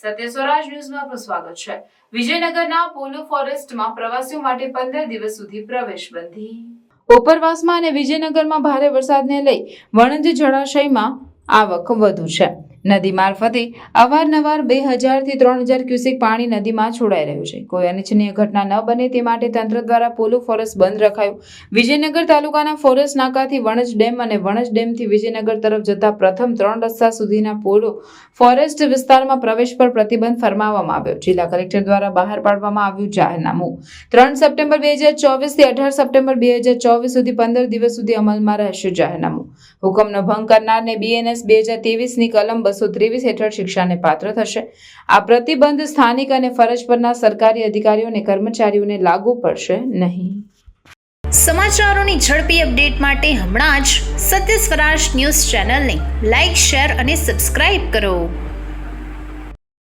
સત્ય સ્વરાજ ન્યૂઝમાં આપનું સ્વાગત છે. વિજયનગરના પોલો ફોરેસ્ટમાં પ્રવાસીઓ માટે પંદર દિવસ સુધી પ્રવેશ બંધી. ઉપરવાસમાં અને વિજયનગરમાં ભારે વરસાદને લઈ વણંદ જળાશયમાં આવક વધુ છે. નદી મારફતે અવારનવાર બે હજારથી ત્રણ હજાર ક્યુસેક પાણી નદીમાં છોડાઈ રહ્યું છે. કોઈ અનિચ્છનીય ઘટના ન બને તે માટે તંત્ર દ્વારા પોલો ફોરેસ્ટ બંધ રખાયું. વિજયનગર તાલુકાના ફોરેસ્ટ નાકાથી વણજ ડેમ અને વણજ ડેમથી વિજયનગર તરફ જતા પ્રથમ ત્રણ રસ્તા સુધીના પોલો ફોરેસ્ટ વિસ્તારમાં પ્રવેશ પર પ્રતિબંધ ફરમાવવામાં આવ્યો. જિલ્લા કલેક્ટર દ્વારા બહાર પાડવામાં આવ્યું જાહેરનામું. ત્રણ સપ્ટેમ્બર બે હજાર ચોવીસથી અઢાર સપ્ટેમ્બર બે હજાર ચોવીસ સુધી પંદર દિવસ સુધી અમલમાં રહેશે જાહેરનામું. હુકમનો ભંગ કરનારને બીએનએસ બે હજાર ત્રેવીસની કલમ બસો ત્રેવીસ હેઠળ શિક્ષાને પાત્ર થશે. આ પ્રતિબંધ સ્થાનિક અને ફરજ પરના સરકારી અધિકારીઓ અને કર્મચારીઓને લાગુ પડશે નહીં. સમાચારોની ઝડપી અપડેટ માટે હમણાં જ સત્ય સ્વરાજ ન્યૂઝ ચેનલને લાઇક શેર અને સબસ્ક્રાઇબ કરો.